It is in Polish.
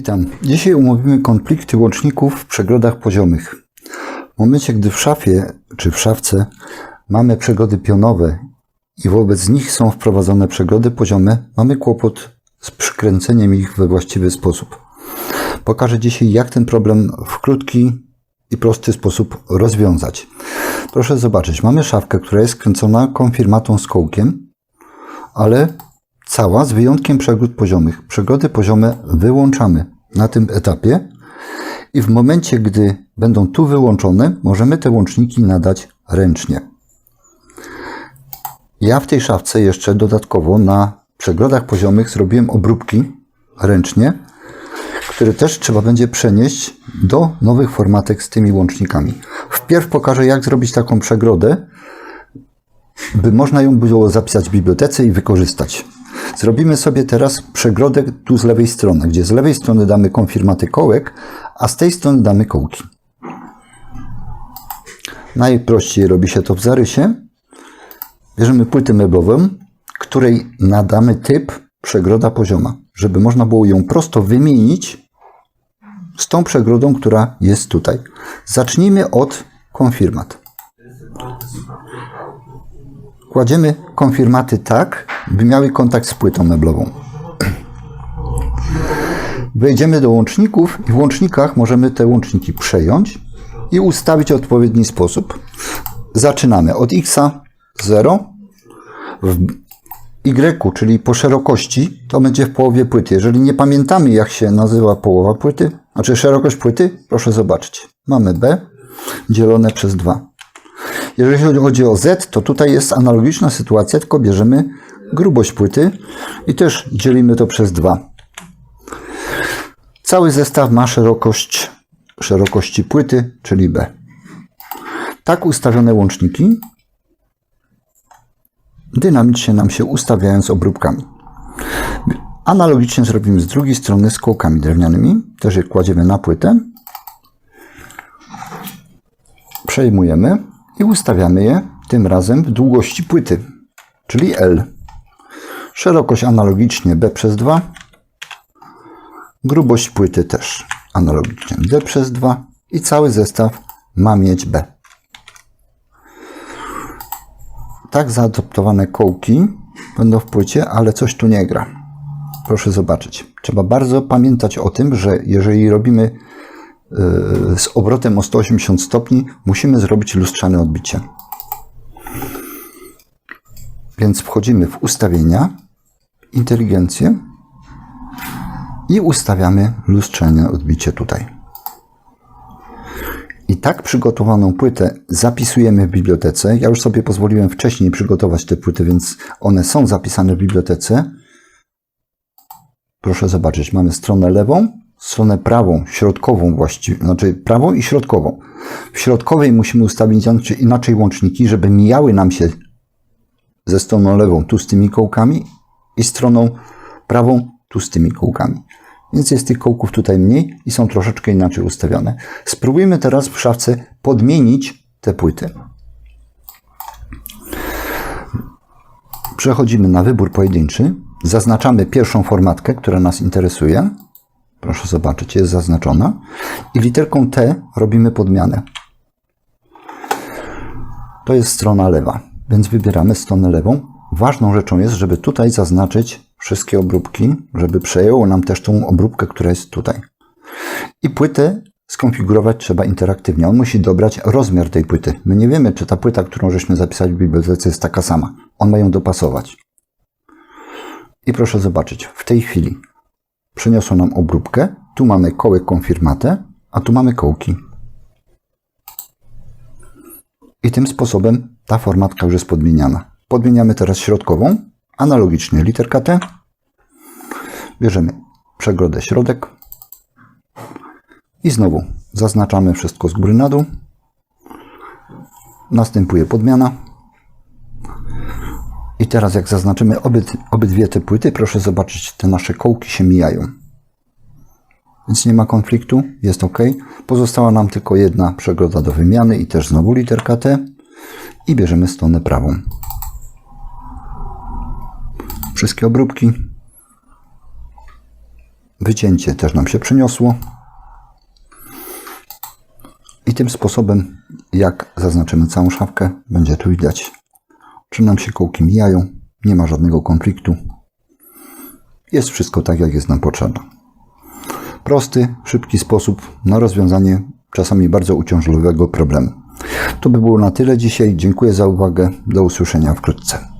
Witam. Dzisiaj omówimy konflikty łączników w przegrodach poziomych. W momencie, gdy w szafie czy w szafce mamy przegrody pionowe i wobec nich są wprowadzone przegrody poziome, mamy kłopot z przykręceniem ich we właściwy sposób. Pokażę dzisiaj, jak ten problem w krótki i prosty sposób rozwiązać. Proszę zobaczyć, mamy szafkę, która jest kręcona konfirmatą z kołkiem, ale cała z wyjątkiem przegród poziomych. Przegrody poziome wyłączamy na tym etapie i w momencie, gdy będą tu wyłączone, możemy te łączniki nadać ręcznie. Ja w tej szafce jeszcze dodatkowo na przegrodach poziomych zrobiłem obróbki ręcznie, które też trzeba będzie przenieść do nowych formatek z tymi łącznikami. Wpierw pokażę, jak zrobić taką przegrodę, by można ją było zapisać w bibliotece i wykorzystać. Zrobimy sobie teraz przegrodę tu z lewej strony, gdzie z lewej strony damy konfirmaty kołek, a z tej strony damy kołki. Najprościej robi się to w zarysie. Bierzemy płytę meblową, której nadamy typ przegroda pozioma, żeby można było ją prosto wymienić z tą przegrodą, która jest tutaj. Zacznijmy od konfirmat. Kładziemy konfirmaty tak, by miały kontakt z płytą meblową. Wejdziemy do łączników i w łącznikach możemy te łączniki przejąć i ustawić w odpowiedni sposób. Zaczynamy od x 0 w y, czyli po szerokości, to będzie w połowie płyty. Jeżeli nie pamiętamy, jak się nazywa połowa płyty, znaczy szerokość płyty, proszę zobaczyć. Mamy b dzielone przez 2. Jeżeli chodzi o Z, to tutaj jest analogiczna sytuacja, tylko bierzemy grubość płyty i też dzielimy to przez 2. Cały zestaw ma szerokość szerokości płyty, czyli B. Tak ustawione łączniki dynamicznie nam się ustawiają z obróbkami. Analogicznie zrobimy z drugiej strony z kołkami drewnianymi. Też je kładziemy na płytę. Przejmujemy i ustawiamy je tym razem w długości płyty, czyli L. Szerokość analogicznie B przez 2. Grubość płyty też analogicznie D przez 2 i cały zestaw ma mieć B. Tak zaadoptowane kołki będą w płycie, ale coś tu nie gra. Proszę zobaczyć. Trzeba bardzo pamiętać o tym, że jeżeli robimy z obrotem o 180 stopni, musimy zrobić lustrzane odbicie. Więc wchodzimy w ustawienia, inteligencję i ustawiamy lustrzane odbicie tutaj. I tak przygotowaną płytę zapisujemy w bibliotece. Ja już sobie pozwoliłem wcześniej przygotować te płyty, więc one są zapisane w bibliotece. Proszę zobaczyć, mamy stronę lewą, stronę prawą, środkową właściwie, znaczy prawą i środkową. W środkowej musimy ustawić inaczej łączniki, żeby mijały nam się ze stroną lewą tu z tymi kołkami i stroną prawą tu z tymi kołkami. Więc jest tych kołków tutaj mniej i są troszeczkę inaczej ustawione. Spróbujmy teraz w szafce podmienić te płyty. Przechodzimy na wybór pojedynczy. Zaznaczamy pierwszą formatkę, która nas interesuje. Proszę zobaczyć, jest zaznaczona. I literką T robimy podmianę. To jest strona lewa, więc wybieramy stronę lewą. Ważną rzeczą jest, żeby tutaj zaznaczyć wszystkie obróbki, żeby przejęło nam też tą obróbkę, która jest tutaj. I płytę skonfigurować trzeba interaktywnie. On musi dobrać rozmiar tej płyty. My nie wiemy, czy ta płyta, którą żeśmy zapisali w bibliotece jest taka sama. On ma ją dopasować. I proszę zobaczyć, w tej chwili przeniosło nam obróbkę. Tu mamy kołek konfirmatę, a tu mamy kołki. I tym sposobem ta formatka już jest podmieniana. Podmieniamy teraz środkową. Analogicznie literka T. Bierzemy przegrodę środek. I znowu zaznaczamy wszystko z góry na dół. Następuje podmiana. Teraz jak zaznaczymy obyd, obydwie te płyty, proszę zobaczyć, te nasze kołki się mijają. Więc nie ma konfliktu, jest ok. Pozostała nam tylko jedna przegroda do wymiany i też znowu literka T. I bierzemy stronę prawą. Wszystkie obróbki. Wycięcie też nam się przyniosło. I tym sposobem, jak zaznaczymy całą szafkę, będzie tu widać, czy nam się kołki mijają, nie ma żadnego konfliktu. Jest wszystko tak, jak jest nam potrzeba. Prosty, szybki sposób na rozwiązanie czasami bardzo uciążliwego problemu. To by było na tyle dzisiaj. Dziękuję za uwagę. Do usłyszenia wkrótce.